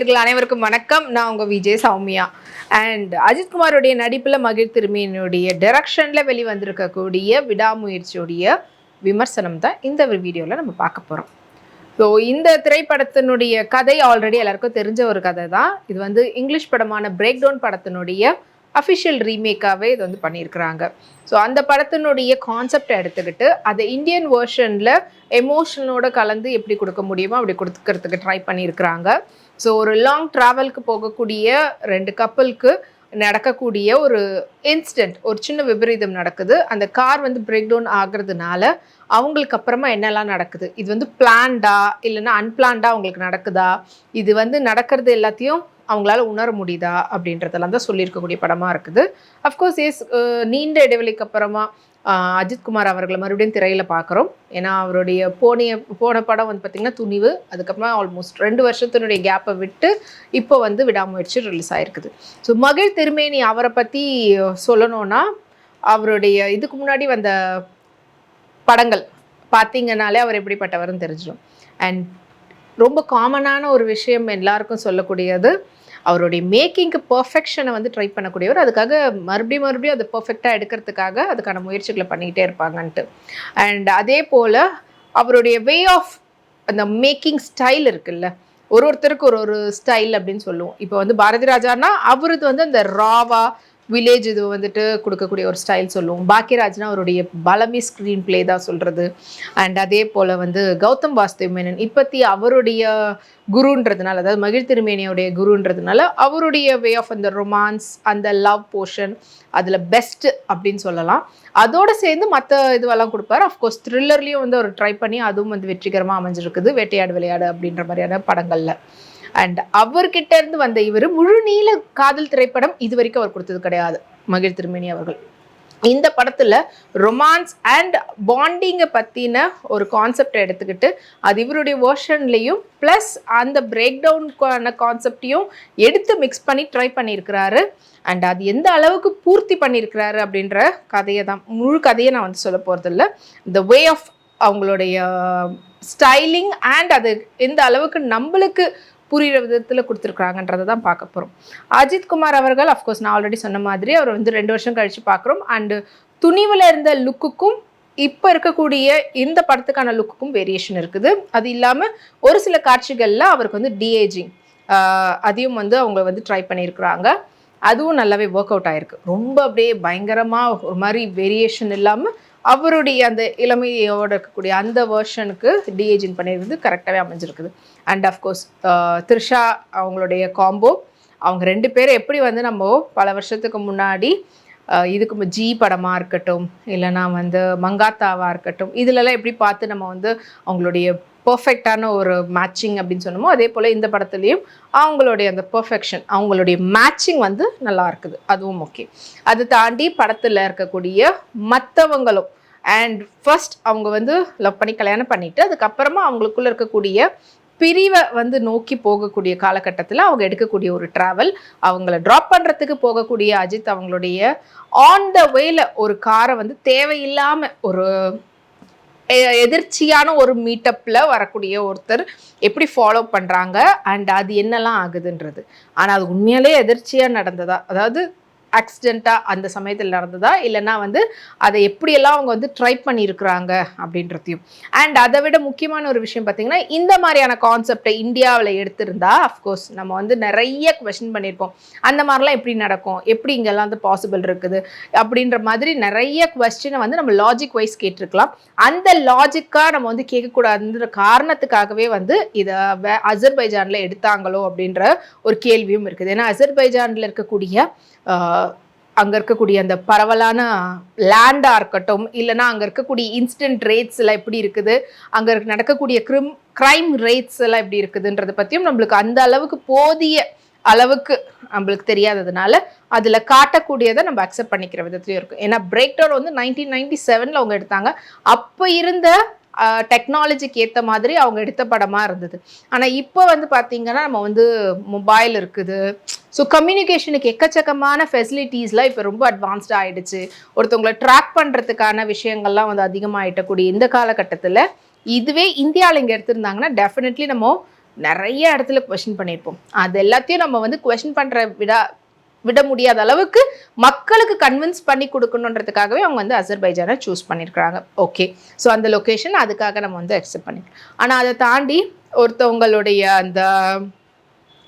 நேர்கள் அனைவருக்கும் வணக்கம். நான் உங்க விஜய் சௌமியா. அண்ட் அஜித்குமாரோடைய நடிப்பில் மகிழ் திரும்பியினுடைய டைரக்ஷனில் வெளிவந்திருக்கக்கூடிய விடாமுயற்சியுடைய விமர்சனம் தான் இந்த ஒரு வீடியோவில் நம்ம பார்க்க போகிறோம் ஸோ இந்த திரைப்படத்தினுடைய கதை ஆல்ரெடி எல்லாருக்கும் தெரிஞ்ச ஒரு கதை தான். இது வந்து இங்கிலீஷ் படமான பிரேக் டவுன் படத்தினுடைய அஃபிஷியல் ரீமேக்காகவே இது வந்து பண்ணியிருக்கிறாங்க. ஸோ அந்த படத்தினுடைய கான்செப்டை எடுத்துக்கிட்டு அதை இந்தியன் வேர்ஷனில் எமோஷனோட கலந்து எப்படி கொடுக்க முடியுமோ அப்படி கொடுக்கறதுக்கு ட்ரை பண்ணியிருக்கிறாங்க. ஸோ ஒரு லாங் ட்ராவலுக்கு போகக்கூடிய ரெண்டு கப்பலுக்கு நடக்கக்கூடிய ஒரு இன்சிடென்ட் ஒரு சின்ன விபரீதம் நடக்குது. அந்த கார் வந்து பிரேக் டவுன் ஆகிறதுனால அவங்களுக்கு அப்புறமா என்னெல்லாம் நடக்குது? இது வந்து பிளான்டா இல்லைன்னா அன்பிளான்டா அவங்களுக்கு நடக்குதா? இது வந்து நடக்கிறது எல்லாத்தையும் அவங்களால உணர முடியுதா? அப்படின்றதெல்லாம் தான் சொல்லியிருக்கக்கூடிய படமாக இருக்குது. அஃப்கோர்ஸ் எஸ் நீண்ட இடைவெளிக்கு அப்புறமா அஜித்குமார் அவர்களை மறுபடியும் திரையில் பார்க்குறோம் ஏன்னா அவருடைய போனிய போன படம் வந்து பார்த்திங்கன்னா துணிவு. அதுக்கப்புறமா ஆல்மோஸ்ட் ரெண்டு வருஷத்தினுடைய கேப்பை விட்டு இப்போ வந்து விடாமுயற்சி ரிலீஸ் ஆயிருக்குது. ஸோ மகிழ் திருமேனி அவரை பற்றி சொல்லணும்னா அவருடைய இதுக்கு முன்னாடி வந்த படங்கள் பார்த்தீங்கனாலே அவர் எப்படிப்பட்டவர்னு தெரிஞ்சிடும். அண்ட் ரொம்ப காமனான ஒரு விஷயம் எல்லாருக்கும் சொல்லக்கூடியது அவருடைய மேக்கிங்க்கு பர்ஃபெக்ஷனை வந்து ட்ரை பண்ணக்கூடியவர். அதுக்காக மறுபடியும் மறுபடியும் அதை பர்ஃபெக்டாக எடுக்கிறதுக்காக அதுக்கான முயற்சிகளை பண்ணிக்கிட்டே இருப்பாங்கன்ட்டு. அண்ட் அதே போல் அவருடைய வே ஆஃப் அந்த மேக்கிங் ஸ்டைல் இருக்குல்ல ஒரு ஒருத்தருக்கு ஒரு ஒரு ஸ்டைல் அப்படின்னு சொல்லுவோம். இப்போ வந்து பாரதி ராஜானா அவரது வந்து அந்த ராவா வில்லேஜ் இது வந்துட்டு கொடுக்கக்கூடிய ஒரு ஸ்டைல் சொல்லுவோம். பாக்கியராஜ்னா அவருடைய பலமி ஸ்க்ரீன் ப்ளே தான் சொல்கிறது அண்ட் அதே போல் வந்து கௌதம் வாஸ்தேவ் மேனன் இப்பத்தி அவருடைய குருன்றதுனால அதாவது மகிழ் திருமேனியோடைய குருன்றதுனால அவருடைய வே ஆஃப் அந்த ரொமான்ஸ் அந்த லவ் போர்ஷன் அதில் பெஸ்ட் அப்படின்னு சொல்லலாம். அதோடு சேர்ந்து மற்ற இதுவெல்லாம் கொடுப்பாரு. அஃப்கோர்ஸ் த்ரில்லர்லேயும் வந்து அவர் ட்ரை பண்ணி அதுவும் வந்து வெற்றிகரமாக அமைஞ்சிருக்குது. வேட்டையாடு விளையாடு அப்படின்ற மாதிரியான படங்களில். அண்ட் அவர்கிட்ட இருந்து வந்த இவர் முழு நீள காதல் திரைப்படம் இது வரைக்கும் அவர் கொடுத்தது கிடையாது. மகிழ் திருமேனி அவர்கள். இந்த படத்துல ரொமான்ஸ் அண்ட் பாண்டிங்கை பத்தின ஒரு கான்செப்டை எடுத்துக்கிட்டு அது இவருடைய வேர்ஷன்லையும் ப்ளஸ் அந்த பிரேக் டவுனுக்கான கான்செப்டையும் எடுத்து மிக்ஸ் பண்ணி ட்ரை பண்ணியிருக்கிறாரு. அண்ட் அது எந்த அளவுக்கு பூர்த்தி பண்ணியிருக்கிறாரு அப்படின்ற கதையை தான் முழு கதையை நான் வந்து சொல்ல போகிறதில்ல த வே ஆஃப் அவங்களுடைய ஸ்டைலிங் அண்ட் அது எந்த அளவுக்கு நம்மளுக்கு புரிகிற விதத்தில் கொடுத்துருக்குறாங்கன்றதை தான் பார்க்க போகிறோம் அஜித் குமார் அவர்கள் அஃப்கோர்ஸ் நான் ஆல்ரெடி சொன்ன மாதிரி அவர் வந்து ரெண்டு வருஷம் கழித்து பார்க்குறோம். அண்டு துணிவில் இருந்த லுக்குக்கும் இப்போ இருக்கக்கூடிய இந்த படத்துக்கான லுக்குக்கும் வேரியேஷன் இருக்குது. அது இல்லாமல் ஒரு சில காட்சிகளில் அவருக்கு வந்து டிஏஜிங் அதையும் வந்து அவங்க வந்து ட்ரை பண்ணியிருக்கிறாங்க. அதுவும் நல்லாவே ஒர்க் அவுட் ஆயிருக்கு. ரொம்ப அப்படியே பயங்கரமாக ஒரு மாதிரி வேரியேஷன் இல்லாமல் அவருடைய அந்த இளமையோட இருக்கக்கூடிய அந்த வேர்ஷனுக்கு டிஏஜிங் பண்ணியிருக்கிறது கரெக்டாகவே அமைஞ்சிருக்குது. அண்ட் அஃப்கோர்ஸ் த்ரிஷா அவங்களுடைய காம்போ அவங்க ரெண்டு பேரும் எப்படி வந்து நம்ம பல வருஷத்துக்கு முன்னாடி uh, இதுக்கு ஜி படமாக இருக்கட்டும் இல்லைன்னா வந்து மங்காத்தாவாக இருக்கட்டும் இதுலலாம் எப்படி பார்த்து நம்ம வந்து அவங்களுடைய பர்ஃபெக்டான ஒரு மேட்சிங் அப்படின்னு சொன்னோமோ அதே போல் இந்த படத்துலேயும் அவங்களுடைய அந்த பர்ஃபெக்ஷன் அவங்களுடைய மேட்சிங் வந்து நல்லா இருக்குது. அதுவும் ஓகே அதை தாண்டி படத்தில் இருக்கக்கூடிய மற்றவங்களும் அண்ட் ஃபர்ஸ்ட் அவங்க வந்து லவ் பண்ணி கல்யாணம் பண்ணிவிட்டு அதுக்கப்புறமா அவங்களுக்குள்ளே இருக்கக்கூடிய பிரிவை வந்து நோக்கி போகக்கூடிய காலகட்டத்தில் அவங்க எடுக்கக்கூடிய ஒரு ட்ராவல் அவங்கள ட்ராப் பண்ணுறதுக்கு போகக்கூடிய அஜித் அவங்களுடைய ஆன் த வேல ஒரு காரை வந்து தேவையில்லாமல் ஒரு எதிர்ச்சியான ஒரு மீட்டப்பில் வரக்கூடிய ஒருத்தர் எப்படி ஃபாலோ பண்ணுறாங்க அண்ட் அது என்னெல்லாம் ஆகுதுன்றது. ஆனால் அது உண்மையாலே எதிர்ச்சியாக நடந்ததா அதாவது ஆக்சிடெண்ட்டாக அந்த சமயத்தில் நடந்ததா? இல்லைன்னா வந்து அதை எப்படியெல்லாம் அவங்க வந்து ட்ரை பண்ணியிருக்கிறாங்க அப்படின்றதையும். அண்ட் அதை விட முக்கியமான ஒரு விஷயம் பார்த்தீங்கன்னா இந்த மாதிரியான கான்செப்டை இந்தியாவில் எடுத்திருந்தா அஃப்கோர்ஸ் நம்ம வந்து நிறைய கொஷின் பண்ணியிருப்போம். அந்த மாதிரிலாம் எப்படி நடக்கும்? எப்படி இங்கெல்லாம் வந்து பாசிபிள் இருக்குது? அப்படின்ற மாதிரி நிறைய கொஸ்டினை வந்து நம்ம லாஜிக் வைஸ் கேட்டிருக்கலாம். அந்த லாஜிக்காக நம்ம வந்து கேட்கக்கூடாதுன்ற காரணத்துக்காகவே வந்து இதை அசர்பைஜானில் எடுத்தாங்களோ அப்படின்ற ஒரு கேள்வியும் இருக்குது. ஏன்னா அசர்பைஜானில் இருக்கக்கூடிய அங்கே இருக்கக்கூடிய அந்த பரவலான லேண்டாக இருக்கட்டும் இல்லைன்னா அங்கே இருக்கக்கூடிய இன்ஸ்டன்ட் ரேட்ஸ் எல்லாம் எப்படி இருக்குது அங்கே நடக்கக்கூடிய கிரிம் க்ரைம் ரேட்ஸ் எல்லாம் எப்படி இருக்குதுன்றதை பற்றியும் நம்மளுக்கு அந்த அளவுக்கு போதிய அளவுக்கு நம்மளுக்கு தெரியாததுனால அதில் காட்டக்கூடியதை நம்ம அக்செப்ட் பண்ணிக்கிற விதத்துலையும் இருக்கும் ஏன்னா பிரேக் டவுன் வந்து நைன்டீன் நைன்டி செவனில் அவங்க எடுத்தாங்க. அப்போ இருந்த டெக்னாலஜிக்கு ஏற்ற மாதிரி அவங்க எடுத்த படமாக இருந்தது. ஆனால் இப்போ வந்து பார்த்தீங்கன்னா நம்ம வந்து மொபைல் இருக்குது. ஸோ கம்யூனிகேஷனுக்கு எக்கச்சக்கமான ஃபெசிலிட்டிஸ்லாம் இப்போ ரொம்ப அட்வான்ஸ்டாக ஆகிடுச்சு ஒருத்தவங்களை ட்ராக் பண்ணுறதுக்கான விஷயங்கள்லாம் வந்து அதிகமாகிட்டக்கூடிய இந்த காலகட்டத்தில் இதுவே இந்தியாவில் இங்கே எடுத்திருந்தாங்கன்னா டெஃபினெட்லி நம்ம நிறைய இடத்துல கொஷின் பண்ணியிருப்போம் அது எல்லாத்தையும் நம்ம வந்து கொஷின் பண்ணுற விட விட முடியாத அளவுக்கு மக்களுக்கு கன்வின்ஸ் பண்ணி கொடுக்கணுன்றதுக்காகவே அவங்க வந்து அசர்பைஜானை சூஸ் பண்ணியிருக்கிறாங்க ஓகே ஸோ அந்த லொக்கேஷன் அதுக்காக நம்ம வந்து அக்செப்ட் பண்ணிக்கலாம் ஆனால் அதை தாண்டி ஒருத்தவங்களுடைய அந்த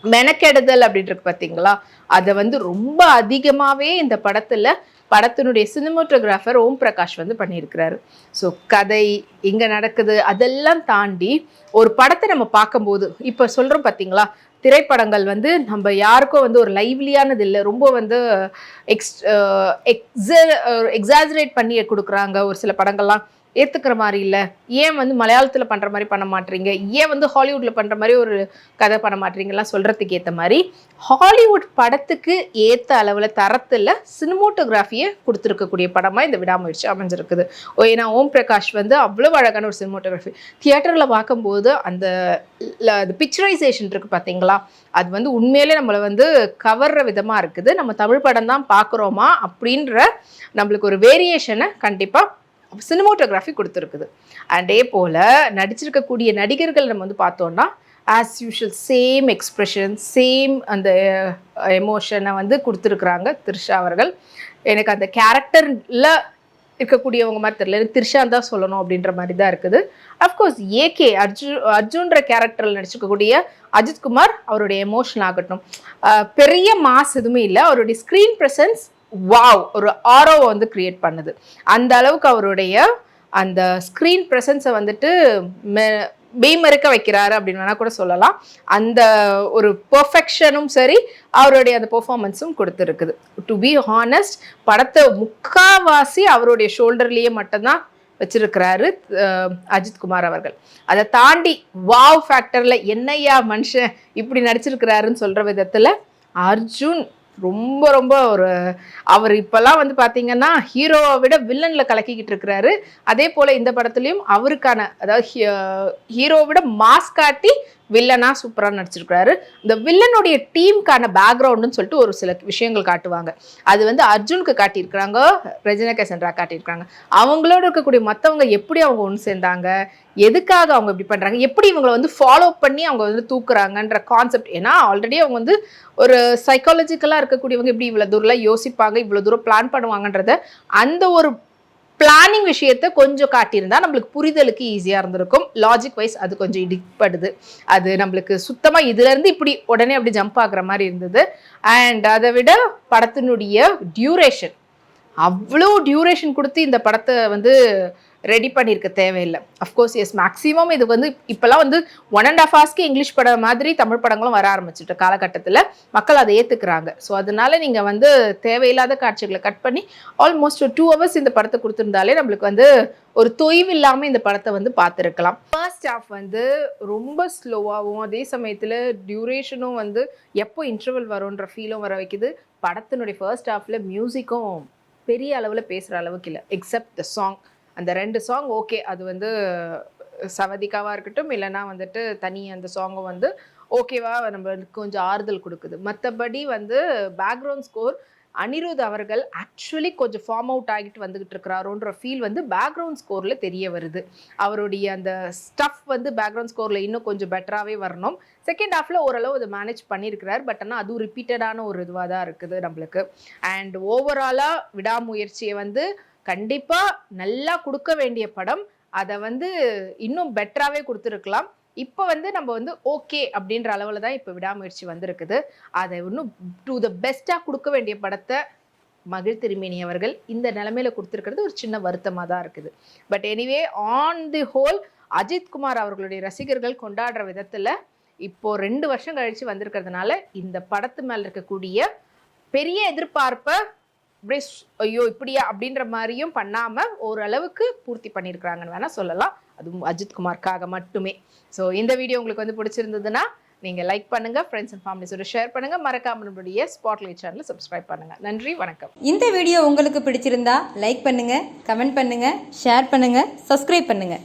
மெனக்கெடுதல் அப்படின்றது பார்த்தீங்களா? அதை வந்து ரொம்ப அதிகமாகவே இந்த படத்தில் படத்தினுடைய சினிமோட்டோகிராஃபர் ஓம் பிரகாஷ் வந்து பண்ணியிருக்கிறாரு. ஸோ கதை இங்கே நடக்குது அதெல்லாம் தாண்டி ஒரு படத்தை நம்ம பார்க்கும்போது இப்போ சொல்கிறோம் பார்த்தீங்களா? திரைப்படங்கள் வந்து நம்ம யாருக்கும் வந்து ஒரு லைவ்லியானது இல்லை. ரொம்ப வந்து எக்ஸ் எக்ஸ எக்ஸாஜரேட் பண்ணி கொடுக்குறாங்க ஒரு சில படங்கள்லாம். ஏற்றுக்கிற மாதிரி இல்லை. ஏன் வந்து மலையாளத்தில் பண்ணுற மாதிரி பண்ண மாட்டீங்க ஏன் வந்து ஹாலிவுட்டில் பண்ணுற மாதிரி ஒரு கதை பண்ண மாட்டீங்கலாம் சொல்கிறதுக்கு ஏற்ற மாதிரி ஹாலிவுட் படத்துக்கு ஏற்ற அளவில் தரத்தில் சினிமோட்டோகிராஃபியை கொடுத்துருக்கக்கூடிய படமாக இந்த விடாமுயற்சி அமைஞ்சிருக்குது. ஏன்னா ஓம் பிரகாஷ் வந்து அவ்வளோ அழகான ஒரு சினிமோட்டோகிராஃபி. தியேட்டரில் பார்க்கும்போது அந்த அது பிக்சரைசேஷன் இருக்குது பார்த்தீங்களா அது வந்து உண்மையிலே நம்மளை வந்து கவர்ற விதமாக இருக்குது. நம்ம தமிழ் படம் தான் பார்க்குறோமா அப்படின்ற நம்மளுக்கு ஒரு வேரியேஷனை கண்டிப்பாக சினிமோட்டோகிராஃபி கொடுத்துருக்குது. அண்டே போல் நடிச்சிருக்கக்கூடிய நடிகர்கள் நம்ம வந்து பார்த்தோன்னா as usual same expression same அந்த uh, எமோஷனை வந்து கொடுத்துருக்குறாங்க த்ரிஷா அவர்கள். எனக்கு அந்த கேரக்டரில் இருக்கக்கூடியவங்க மாதிரி தெரியல. எனக்கு தான் சொல்லணும் அப்படின்ற மாதிரி தான் இருக்குது. அஃப்கோர்ஸ் ஏகே அர்ஜுன் அர்ஜுன்ற கேரக்டரில் நடிச்சிருக்கக்கூடிய அஜித்குமார் அவருடைய எமோஷன் ஆகட்டும். பெரிய மாஸ் எதுவுமே இல்லை. அவருடைய ஸ்க்ரீன் ப்ரெசன்ஸ் வாவ் ஒரு ஆரோவை வந்து கிரியேட் பண்ணுது. அந்த அளவுக்கு அவருடைய அந்த ஸ்க்ரீன் ப்ரெசன்ஸை வந்துட்டு மெ- மெய்மறுக்க வைக்கிறாரு அப்படின்னு வேணா கூட சொல்லலாம். அந்த ஒரு பர்ஃபெக்ஷனும் சரி அவருடைய அந்த பெர்ஃபார்மன்ஸும் கொடுத்துருக்குது. டு பி ஹானஸ்ட் படத்தை முக்காவாசி அவருடைய ஷோல்டர்லேயே மட்டும்தான் வச்சிருக்கிறாரு அஜித் அஜித்குமார் அவர்கள். அதை தாண்டி வாவ் ஃபேக்டரில் என்னையா மனுஷன் இப்படி நடிச்சிருக்கிறாருன்னு சொல்கிற விதத்தில் அர்ஜுன் ரொம்ப ரொம்ப ஒரு அவர் இப்போல்லாம் வந்து பார்த்தீங்கன்னா ஹீரோவை விட வில்லனில் கலக்கிக்கிட்டு இருக்கிறாரு. அதே போல் இந்த படத்துலையும் அவருக்கான அதாவது ஹீரோவை விட மாஸ் காட்டி வில்லனாக சூப்பராக நடிச்சிருக்கிறாரு. இந்த வில்லனுடைய டீமுக்கான பேக்ரவுண்டுன்னு சொல்லிட்டு ஒரு சில விஷயங்கள் காட்டுவாங்க. அது வந்து அர்ஜுனுக்கு காட்டியிருக்கிறாங்க ரஜினா கேசன்ரா காட்டியிருக்கிறாங்க. அவங்களோட இருக்கக்கூடிய மற்றவங்க எப்படி அவங்க ஒன்று சேர்ந்தாங்க எதுக்காக அவங்க இப்படி பண்ணுறாங்க எப்படி இவங்களை வந்து ஃபாலோ பண்ணி அவங்க வந்து தூக்குறாங்கன்ற கான்செப்ட் ஏன்னா ஆல்ரெடி அவங்க வந்து ஒரு சைக்காலஜிக்கலாக இருக்கக்கூடியவங்க இப்படி இவ்வளோ தூரம்லாம் யோசிப்பாங்க இவ்வளோ தூரம் பிளான் பண்ணுவாங்கன்றத அந்த ஒரு பிளானிங் விஷயத்த கொஞ்சம் காட்டியிருந்தா நம்மளுக்கு புரிதலுக்கு ஈஸியாக இருந்திருக்கும். லாஜிக் வைஸ் அது கொஞ்சம் இடிப்படுது. அது நம்மளுக்கு சுத்தமாக இதுலேருந்து இப்படி உடனே அப்படி ஜம்ப் ஆகுற மாதிரி இருந்தது. அண்ட் அதை விட படத்தினுடைய டியூரேஷன் அவ்வளோ டியூரேஷன் கொடுத்து இந்த படத்தை வந்து ரெடி பண்ணியிருக்க தேவையில்லை. அஃப்கோர்ஸ் எஸ் மேக்ஸிமம் இது வந்து இப்போல்லாம் வந்து ஒன் அண்ட் ஆஃப் ஹார்ஸ்க்கு இங்கிலீஷ் படம் மாதிரி தமிழ் படங்களும் வர ஆரம்பிச்சிட்டு காலகட்டத்தில் மக்கள் அதை ஏற்றுக்கிறாங்க ஸோ அதனால நீங்கள் வந்து தேவையில்லாத காட்சிகளை கட் பண்ணி ஆல்மோஸ்ட் டூ ஹவர்ஸ் இந்த படத்தை கொடுத்துருந்தாலே நம்மளுக்கு வந்து ஒரு தொய்வு இல்லாமல் இந்த படத்தை வந்து பார்த்துருக்கலாம். ஃபர்ஸ்ட் ஆஃப் வந்து ரொம்ப ஸ்லோவாகவும் அதே சமயத்தில் டியூரேஷனும் வந்து எப்போ இன்டர்வல் வரும்ன்ற ஃபீலும் வர வைக்குது. படத்தினுடைய ஃபர்ஸ்ட் ஹாஃபில் மியூசிக்கும் பெரிய அளவில் பேசுகிற அளவுக்கு இல்லை. எக்ஸப்ட் த சாங் அந்த ரெண்டு சாங் ஓகே அது வந்து சவதிக்காவாக இருக்கட்டும் இல்லைன்னா வந்துட்டு தனி அந்த சாங்கும் வந்து ஓகேவா நம்மளுக்கு கொஞ்சம் ஆறுதல் கொடுக்குது. மற்றபடி வந்து பேக்ரவுண்ட் ஸ்கோர் அனிருத் அவர்கள் ஆக்சுவலி கொஞ்சம் ஃபார்ம் அவுட் ஆகிட்டு வந்துகிட்டு இருக்கிறாரோன்ற ஃபீல் வந்து பேக்ரவுண்ட் ஸ்கோரில் தெரிய வருது. அவருடைய அந்த ஸ்டஃப் வந்து பேக்ரவுண்ட் ஸ்கோரில் இன்னும் கொஞ்சம் பெட்டராகவே வரணும். செகண்ட் ஹாஃபில் ஓரளவு அதை மேனேஜ் பண்ணியிருக்கிறார். பட் ஆனால் அதுவும் ரிப்பீட்டடான ஒரு இதுவாக தான் இருக்குது நம்மளுக்கு. அண்ட் ஓவராலாக விடாமுயற்சியை வந்து கண்டிப்பாக நல்லா கொடுக்க வேண்டிய படம். அதை வந்து இன்னும் பெட்டராகவே கொடுத்துருக்கலாம். இப்போ வந்து நம்ம வந்து ஓகே அப்படின்ற அளவில் தான் இப்போ விடாமுயற்சி வந்திருக்குது. அதை இன்னும் டு த பெஸ்ட்டாக கொடுக்க வேண்டிய படத்தை மகிழ் திருமேனி அவர்கள் இந்த நிலமையில கொடுத்துருக்கிறது ஒரு சின்ன வருத்தமாக தான் இருக்குது. But anyway on the whole Ajithkumar அவர்களுடைய ரசிகர்கள் கொண்டாடுற விதத்தில் இப்போ ரெண்டு வருஷம் கழிச்சு வந்திருக்கிறதுனால இந்த படத்து மேல இருக்கக்கூடிய பெரிய எதிர்பார்ப்பை அப்படியே ஐயோ இப்படியா? அப்படின்ற மாதிரியும் பண்ணாம ஓரளவுக்கு பூர்த்தி பண்ணியிருக்கிறாங்கன்னு வேணா சொல்லலாம். அதுவும் அஜித்குமார்க்காக மட்டுமே. ஸோ இந்த வீடியோ உங்களுக்கு வந்து பிடிச்சிருந்ததுன்னா நீங்கள் லைக் பண்ணுங்க ஃப்ரெண்ட்ஸ் அண்ட் ஃபேமிலிஸோட ஷேர் பண்ணுங்க. மறக்காம நம்மளுடைய ஸ்பாட்லைட் சேனலை சப்ஸ்கிரைப் பண்ணுங்க. நன்றி வணக்கம். இந்த வீடியோ உங்களுக்கு பிடிச்சிருந்தா லைக் பண்ணுங்க கமெண்ட் பண்ணுங்க ஷேர் பண்ணுங்க சப்ஸ்கிரைப் பண்ணுங்க.